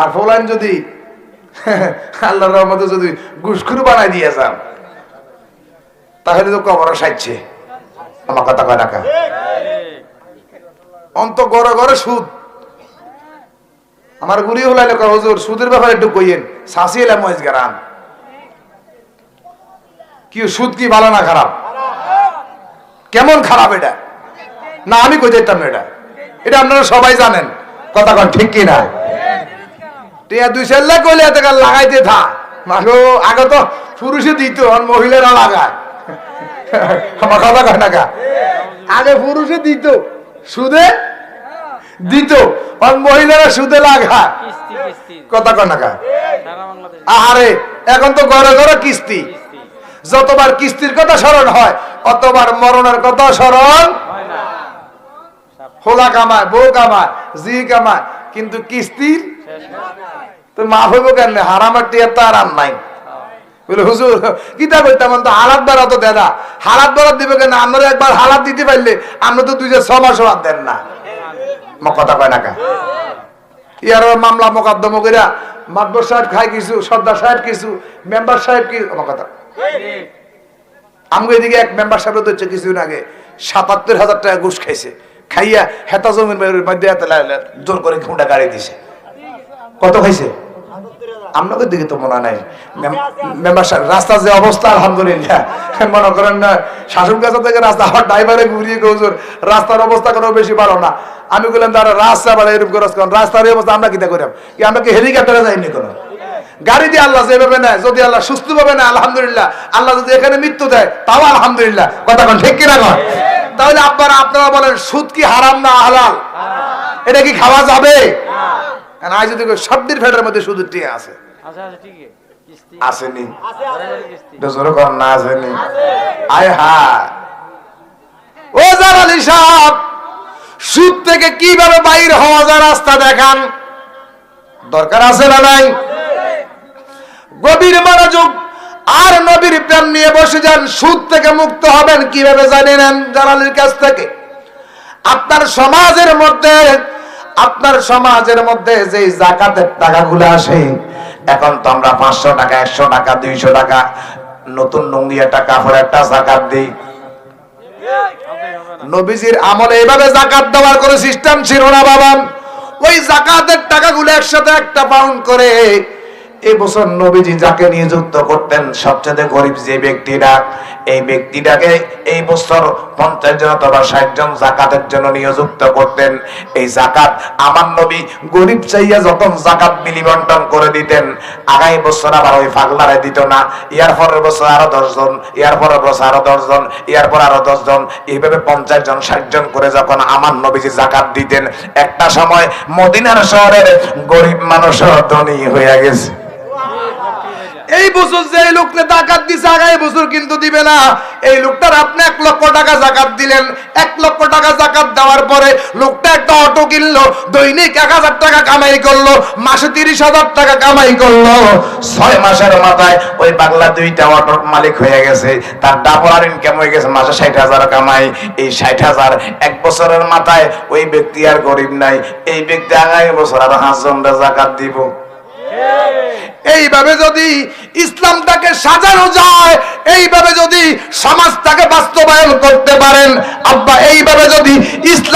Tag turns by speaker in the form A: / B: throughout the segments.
A: আর ফলান যদি, আল্লাহর রহমতে যদি গুসখুর বানাই দিয়ে যান, তাহলে তো কবর সাইছে আমার কথা কয় টাকা অন্ত গড়ে গড়ে সুদ। আমার গুলি হলাই লোক হুজুর, সুদের ব্যাপারে একটু কইয়েন শাসি এলাম মহেশ গেরান কি, সুদ কি ভালো না খারাপ? কেমন খারাপ এটা? না, আমি কই যেতাম না এটা? এটা আপনারা সবাই জানেন। কথা কন, ঠিক কি না? টিয়া দুই এত লাগাইতে থা। মাগো আগে তো পুরুষে দিত আর মহিলারা লাগায়। আমার কথা কয় না কা? আগে পুরুষে দিত সুদে দিত আর মহিলারা সুদে
B: কিস্তি
A: কথা কয় না আহারে এখন তো ঘরে ঘরে কিস্তি। যতবার কিস্তির কথা স্মরণ হয় অতবার মরণের কথা স্মরণ হোলা কামায় বউ কামায় জি কামায় কিন্তু কিস্তির। তো মাফ হইব কেন হারামার টিয়ার তো আর নাই। বলে, হুজুর, কিতা করতাম তো হালাত বেড়া তো দেনা হালাত বেড়া দিবে কেন? আমরা একবার হালাত দিতে পারলে আমরা তো দুই ছ মাস বাদ দেন না। মো কথা কয় না কা? ইয়ার মামলা মোকদ্দমা কইরা মাতবর সাহেব খাই কিছু, সর্দার সাহেব কিছু, মেম্বার সাহেব কি আমার কথা আমগো এদিকে এক মেম্বার সাহেব তো হচ্ছে কিছুদিন আগে সাতাত্তর হাজার টাকা ঘুষ খাইছে। খাইয়া হেতা জমির মধ্যে জোর করে খুঁটা গাড়ি দিছে। কত খাইছে আপনাদের দিকে তো মনে নাই। মেম- মেম্বার রাস্তার যে অবস্থা, আলহামদুলিল্লাহ। মনে করেন না, শাসন কাছা থেকে রাস্তা আমার ড্রাইভারে ঘুরিয়ে গৌজোর রাস্তার অবস্থা কোনো বেশি ভালো না। আমি বললাম তারা রাস্তা আবার এরকম করে রাস্তার অবস্থা আমরা কিতা করি কি আমরা কি হেলিকপ্টারে যাইনি কোনো? গাড়ি দিয়ে আল্লাহ যেভাবে নেয়, যদি আল্লাহ সুস্থ ভাবে নেয়, আলহামদুলিল্লাহ। আল্লাহ যদি এখানে মৃত্যু দেয়, তাও আলহামদুলিল্লাহ। কথা কোন ঠিক কিনা কন? তাহলে আপনারা আপনারা বলেন, সুদ কি হারাম না হালাল? এটা কি খাওয়া যাবে? কারণ আজ যদি শব্দের ফেটের মধ্যে শুধু টিয়ে আছে। আসেনি। কর না আসেনি। আয় হা ও জালালি সাহেব সুদ থেকে কীভাবে বাইর হওয়া যায় রাস্তা দেখান। দরকার আছে না নাই? গভীর মনোযোগ আর নবীর প্রেম নিয়ে বসে যান সুদ থেকে মুক্ত হবেন কীভাবে জানেন জালালির কাছ থেকে? আপনার সমাজের মধ্যে আপনার সমাজের মধ্যে যে জাকাতের টাকাগুলো আসে, এখন তো আমরা পাঁচশো টাকা, একশো টাকা, দুইশো টাকা, নতুন লুঙ্গি টাকা কাপড় একটা জাকাত দিই। নবীজির আমলে এইভাবে জাকাত দেওয়ার কোনো সিস্টেম ছিল না, বাবা। ওই জাকাতের টাকাগুলো একসাথে একটা পাউন্ড করে এই বছর নবীজি যাকে নিযুক্ত করতেন, সবচেয়ে গরিব যে ব্যক্তিরা এই ব্যক্তিটাকে এই বছর পঞ্চাশ জন অথবা ষাট জন জাকাতের জন্য নিযুক্ত করতেন। এই জাকাত আমার নবী গরিব চাইয়া যখন জাকাত বিলি বন্টন করে দিতেন, আগামী বছর আবার ওই ফাগলারে দিত না। ইয়ার পরের বছর আরও দশ জন, ইয়ার পরের বছর আরও দশ জন, ইয়ার পর আরও দশ জন। এইভাবে পঞ্চাশ জন, ষাট জন করে যখন আমার নবীজি জাকাত দিতেন, একটা সময় মদিনার শহরের গরিব মানুষও ধনী হয়ে গেছে। এই বছর যে লোককে জাকাত দিছে আগামী বছর কিন্তু দিবে না। এই লোকটার আপনি এক লক্ষ টাকা জাকাত দিলেন। এক লক্ষ টাকা জাকাত দেওয়ার পরে লোকটা একটা অটো কিনলো, দৈনিক এক হাজার টাকা কামাই করল, মাসে তিরিশ হাজার টাকা কামাই করল। ছয় মাসের মাথায় ওই বাংলা দুইটা অটোর মালিক হয়ে গেছে। তার ডাবল ইনকাম হয়ে গেছে, মাসে ষাট হাজার কামাই। এই ষাট হাজার এক বছরের মাথায় ওই ব্যক্তি আর গরিব নাই। এই ব্যক্তি আগামী বছর আর হাজার জাকাত দিব। এইভাবে যদি ইসলামটাকে সাজানো যায় এইভাবে যদি সমাজটাকে বাস্তবায়ন করতে পারেন আব্বা এইভাবে যদি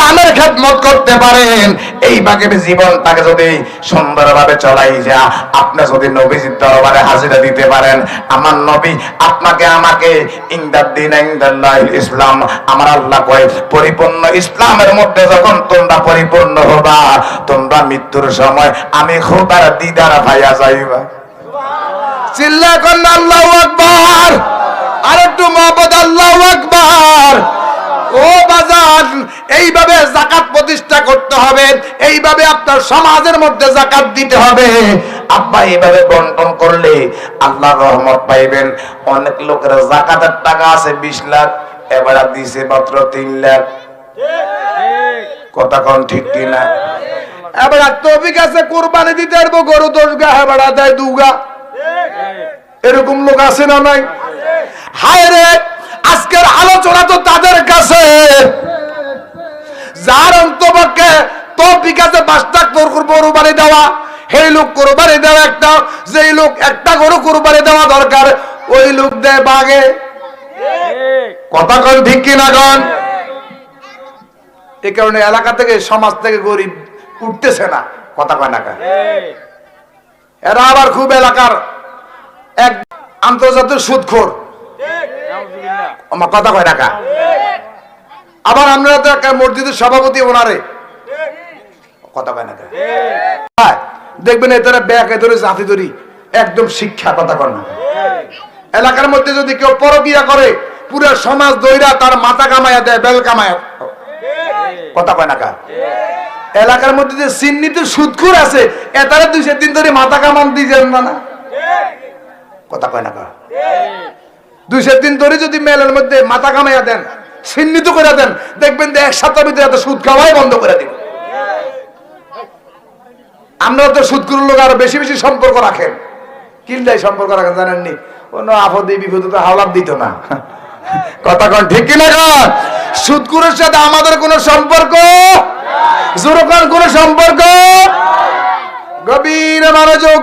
A: ইসলামের খেদমত করতে পারেন। এইভাবে জীবনটাকে যদি সুন্দরভাবে চলাই যা, আপনি যদি নবীজির দরবারে হাজিরা দিতে পারেন। আমার নবী আপনাকে, আমাকে, ইন্দাদ্দিন ইন্দাল্লাহ ইসলাম, আমার আল্লাহ কয়, পরিপূর্ণ ইসলামের মধ্যে যখন তোমরা পরিপূর্ণ হবা, তোমরা মৃত্যুর সময় আমি খোদার দিদার ভাইয়া যাইবা। চিল্লা করেন আল্লাহ আকবার। আর একটু মোহাম্মদ আল্লাহ আকবার। ও বাজান এইভাবে জাকাত প্রতিষ্ঠা করতে হবে, এইভাবে আপনার সমাজের মধ্যে জাকাত দিতে হবে। আব্বা, এইভাবে বন্টন করলে আল্লাহ রহমত পাইবেন। অনেক লোকের জাকাতের টাকা আছে বিশ লাখ, এবার দিছে মাত্র তিন লাখ। কথা কোন ঠিক কিনা? এবার তবিক আছে, কোরবানি দিতে পারব, গরু দশ গা এবার দেয় দুগা এরকম লোক আছে না নাই? হায় রে! আজকের আলোচনা তো তাদের কাছে। যার অন্তপক্ষে তো বিকাশে পাঁচটা তোর গরু দেওয়া, সেই লোক কোরবানি দেওয়া একটা, যেই লোক একটা গরু কোরবানি দেওয়া দরকার, ওই লোক দেয় বাগে কথা কন ঠিক কিনা কন? এই কারণে এলাকা থেকে, সমাজ থেকে গরিব উঠতেছে না, কথা কয় না এরা আবার খুব এলাকার এক আন্তর্জাতিক সুদখোর। আমার কথা কয় টাকা আবার আমরা তো একটা মসজিদের সভাপতি ওনারে। কথা কয় না দেখবেন এদের ব্যাগ ধরে জাতি ধরি, একদম শিক্ষা কথা কর না এলাকার মধ্যে যদি কেউ পরকিয়া করে, পুরো সমাজ দইরা তার মাথা কামায়া দেয়, বেল কামায়া কথা কয় না এলাকার মধ্যে যে চিহ্নিত সুদখুর আছে এতারা দুই চার দিন ধরে মাথা কামান দিয়েছেন না না। কথা কয় না দুই চার দিন ধরে যদি মেলের মধ্যে মাথা কামাইয়া দেন চিহ্নিত করে দেন, দেখবেন যে এক সপ্তাহের ভিতরে এত সুদ খাওয়াই বন্ধ করে দিব। আমরা তো সুদগুলোর লোক আরও বেশি বেশি সম্পর্ক রাখেন। কিনলাই সম্পর্ক রাখেন, জানেননি? কোনো আপদে বিপদে তো হাওলাপ দিত না। কথা কন, ঠিক কিনা কন? সুদকুরের সাথে আমাদের কোনো সম্পর্ক? জোরকার কোনো সম্পর্ক? গভীর মনোযোগ।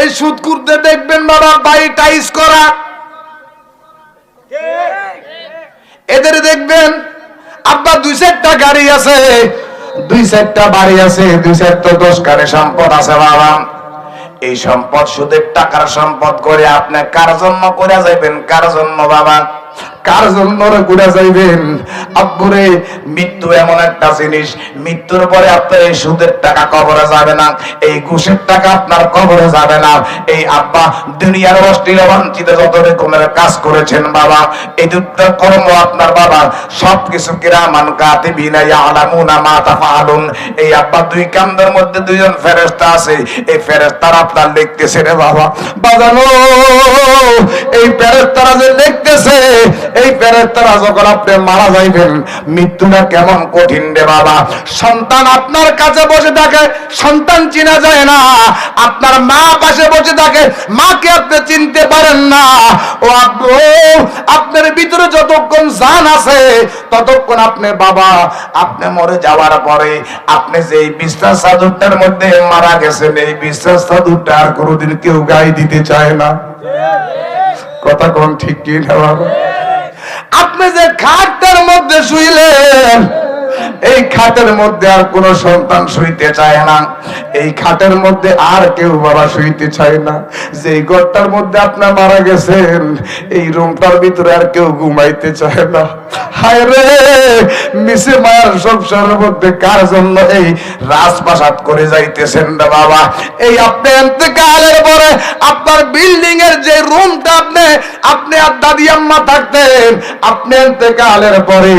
A: এই সুদকুরদের দেখবেন বাবা বাড়ি টাইস করা এদের দেখবেন, আব্বা দুই চারটা গাড়ি আছে, দুই চারটা বাড়ি আছে, দুই চারটা দশ কারে সম্পদ আছে বাবা। এই সম্পদ সুদের টাকার সম্পদ করে আপনি কার জন্য করে যাবেন কার জন্য বাবা? কার জন্য রে করে যাইবেন? আব্বুরে, মৃত্যু এমন একটা জিনিস। মৃত্যুর পরে আপনার এই সুদের টাকা কবরে যাবে না। এই ঘুষের টাকা আপনার কবরে যাবে না। এই আব্বা দুনিয়ার অশ্লীল বাঞ্ছিত যত রকমের কাজ করেছেন বাবা। এই দুটা কর্ম আপনার বাবা। সবকিছু কিরামান কাতিবিনা ইয়ালামুনা মা তাফআলুন এই আব্বা দুই কান্দের মধ্যে দুইজন ফেরেশতা আছে। এই ফেরেশতারা আপনার লিখতেছে রে বাবা। বাজানো এই যে লিখতেছে এই ফেরেশতারা যখন আপনি মারা যাইবেন মৃত্যুটা কেমন কঠিন রে বাবা? সন্তান আপনার কাছে বসে থাকে, সন্তান চিনা যায় না। আপনার মা পাশে বসে থাকে, মাকে আপনি চিনতে পারেন না। ও আব্বু, আপনার ভিতরে যতক্ষণ জান আছে, ততক্ষণ আপনি বাবা, আপনি মরে যাওয়ার পরে আপনি যে এই বিশ্বাস চাদরটার মধ্যে মারা গেছেন, এই বিশ্বাস চাদরটা আর কোনোদিন কেউ গায়ে দিতে চায় না। কথা কোন ঠিক কি না আপনি যে খাটটার মধ্যে শুইলেন, এই খাটের মধ্যে আর কোন সন্তান শুইতে চায় না। এই খাটের মধ্যে আর কেউ বাবা শুইতে চায় না। যে ঘরটার মধ্যে আপনার মারা গেছেন, এই রুমটার ভিতরে আর কেউ ঘুমাইতে চায় না। হায় রে। মিশে মায়ের সংসারের মধ্যে কার জন্য এই রাজপ্রাসাদ করে যাইতেছেন বাবা? এই আপনি এতেকালের পরে আপনার বিল্ডিং এর যে রুমটা আপনি আপনি আর দাদি আম্মা থাকতেন, আপনি এতেকালের পরে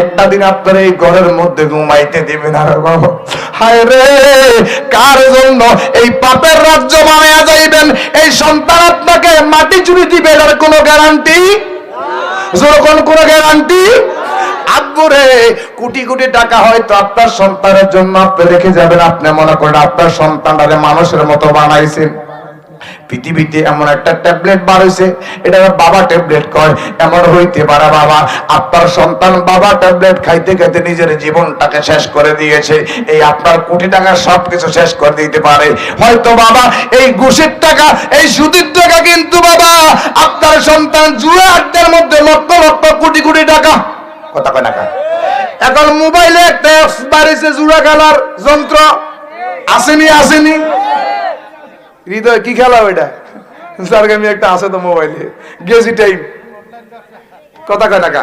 A: একটা দিন আপনার এই ঘরের মধ্যে ঘুমাইতে দিবেন আর বাবা। হায় রে, কার জন্য এই পাপের রাজ্য বানায়া যাইবেন? এই সন্তান আপনাকে মাটি চুরি দিবে এর কোনো গ্যারান্টি যখন কোনো গ্যারান্টি কোটি কোটি টাকা হয়তো আপনার সন্তানের জন্য আপনি রেখে যাবেন। আপনি মনে করেন আপনার সন্তানটারে মানুষের মতো বানাইছেন। পৃথিবীতে এমন একটা ট্যাবলেট বার হয়েছে এটা বাবা ট্যাবলেট কয়, এমন হইতে পারে বাবা, আপনার সন্তান বাবা ট্যাবলেট খাইতে খাইতে নিজের জীবনটাকে শেষ করে দিয়েছে, এই আপনার কোটি টাকা সবকিছু শেষ করে দিতে পারে। হয়তো বাবা, এই ঘুষের টাকা, এই সুদের টাকা কিন্তু বাবা, আপনার সন্তান জুয়া আড্ডার মধ্যে লক্ষ লক্ষ কোটি কোটি টাকা। কথা কয় টাকা এখন মোবাইলে অ্যাপস বাড়িছে জুয়া খেলার যন্ত্র। আসেনি আসেনি। হৃদয়, কি খেলা ওইটা? সারগামি একটা আছে তো মোবাইলে গেছি টাইম কথা কয় টাকা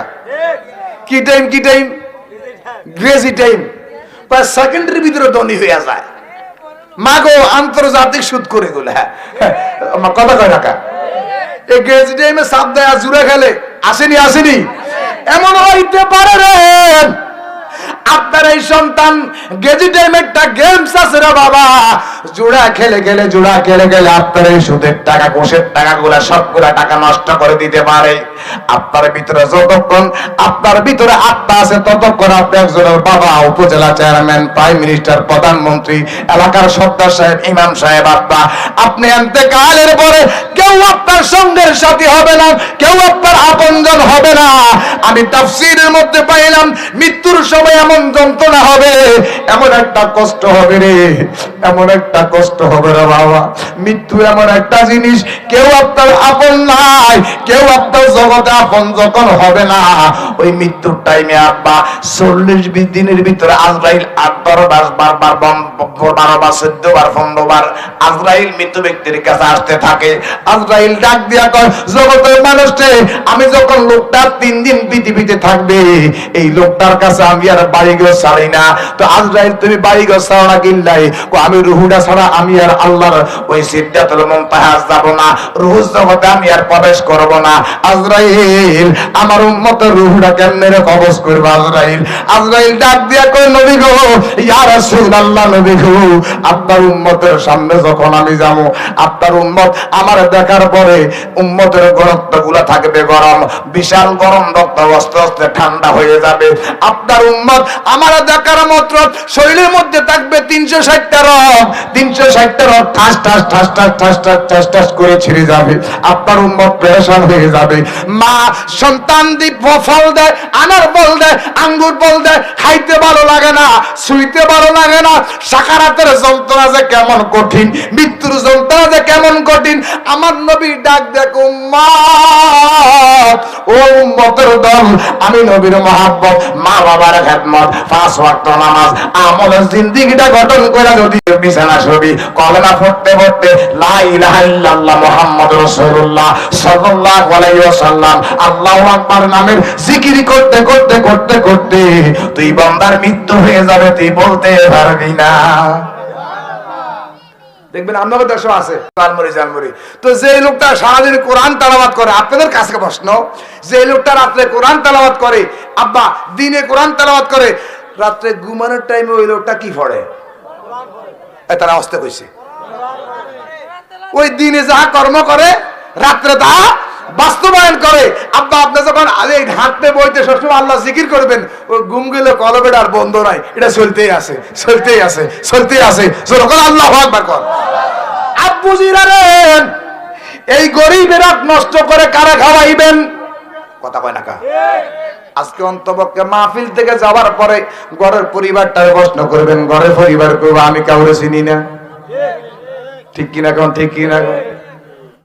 A: কি? টাইম কি টাইম গ্রেজি টাইম প্রায় সেকেন্ডের ভিতরে ধনী হয়ে যায়। মাগো, আন্তর্জাতিক সুদ করে গুলো হ্যাঁ। কথা কয় টাকা এই গ্রেজি টাইমে সাপ দেয়, জুড়ে খেলে। আসেনি আসেনি। এমন হইতে পারে রে। এই সন্তান গেজি টাইম একটা গেমস আছে রে বাবা। জোড়া খেলে গেলে, জোড়া খেলে গেলে আপনার এই সুদের টাকা, ঘুষের টাকা গুলা সবগুলা টাকা নষ্ট করে দিতে পারে। আপনার ভিতরে যতক্ষণ, আপনার ভিতরে আত্মা আছে, ততক্ষণ আপনি একজনের বাবা, উপজেলা চেয়ারম্যান প্রাইম মিনিস্টার প্রধানমন্ত্রী, এলাকার সর্দার সাহেব, ইমাম সাহেব আব্বা আপনি এতেকালের পরে কেউ আপনার সঙ্গের সাথী হবে না, কেউ আপনার আপনজন হবে না। আমি তাফসীরের মধ্যে পাইলাম, মৃত্যুর সময় এমন যন্ত্রণা হবে, এমন একটা কষ্ট হবে রে, এমন একটা কষ্ট হবে রে বাবা। মৃত্যু এমন একটা জিনিস, কেউ আপনার আপন নাই, কেউ আপনার জগতে আপন যখন হবে না, ওই মৃত্যুর টাইমে আব্বা চল্লিশ বিশ দিনের ভিতরে আজরাইল আট বারো বার বারবার বারো বার, চোদ্দ বার, পনেরো বার আজরাইল মৃত্যু ব্যক্তির কাছে আসতে থাকে। আজরাইল ডাক দিয়া জগতের মানুষকে আমি যখন লোকটা তিন দিন পৃথিবীতে থাকবে, এই লোকটার কাছে আমি আর বাড়ি ঘর ছাড়ি না। তো আজরাইল, তুমি বাড়ি ঘর ছাড়ো না কিল্লাই আমি রুহুটা ছাড়া আমি আর আল্লাহর ওই সিদ্ধাতুল মুনতাহাজ যাব না। রুহু জগতে আমি আর প্রবেশ করব না। আজরাইল, আমার উম্মতের রুহুটা কেমনে রে কবজ করবে আজরাইল? আজরাইল ডাক দিয়া কই নবী গো, ইয়া রাসূলুল্লাহ, নবী গো, আপনার উম্মতের সামনে যখন আমি যাব, আপনার উম্মত আমার দেখার পরে উম্মতেরগুলা থাকবে গরম। বিশাল গরম রক্ত অস্তে অস্তে ঠান্ডা হয়ে যাবে। আপনার উম্মত, আমার দেখার শরীরের মধ্যে থাকবে তিনশো ষাটটা তিনশো ষাটটা ঠাস ঠাস ঠাস ঠাস ঠাস ঠাস ঠাস ঠাস করে ছিঁড়ে যাবে। আপনার উম্মত প্রেশান হয়ে যাবে। মা সন্তান দি ফল দেয়, আনার বল দেয়, আঙ্গুর বল দেয়, খাইতে ভালো লাগে না, শুইতে ভালো লাগে না। সাকারাতের যন্ত্রণা যে কেমন কঠিন, মৃত্যুর যন্ত্রণা যে কেমন কঠিন, আমার নবী ডাক দেখো, মা, ও উম্মতের দল আমি নবীর মহাব্বত মা বাবার খেদমত, পাঁচ ওয়াক্ত নামাজ আমলের জিন্দিগিটা গঠন করে যদি বিছানা ছবি, কলমা পড়তে পড়তে আকবার নামের জিকির করতে করতে করতে করতে, তুই বান্দার মৃত্যু হয়ে যাবে, তুই বলতে পারবি না। দেখবেন আপনাদের দেশও আছে জালমুড়ি জালমুড়ি তো যে লোকটা সারাদিন কোরআন তালাবাদ করে, আপনাদের কাছে প্রশ্ন যে লোকটা রাত্রে কোরআন তালাবাদ করে, আব্বা, দিনে কোরআন তালাবাদ করে, রাত্রে ঘুমানোর টাইমে ওই লোকটা কি পড়ে? তারা অস্তে কইছে। ওই দিনে যা কর্ম করে, রাত্রে তা বাস্তবায়ন করে। আব্বা, আপনি যখন এই হাঁটতে, বইতে সবসময় আল্লাহ জিকির করবেন ওই ঘুম গেলে কলবের আর বন্ধ নাই। এটা চলতেই আছে চলতেই আছে চলতেই আছে। আল্লাহ কর। আব্বু জিরারেন এই গরিবেরা নষ্ট করে কারা খাওয়াইবেন? কথা কয় না কা? আজকে অন্তপক্ষে মাহফিল থেকে যাওয়ার পরে ঘরের পরিবারটা প্রশ্ন করবেন, ঘরের পরিবার করব আমি কাউরে চিনি না। ঠিক কিনা কোন, ঠিক কিনা কোন?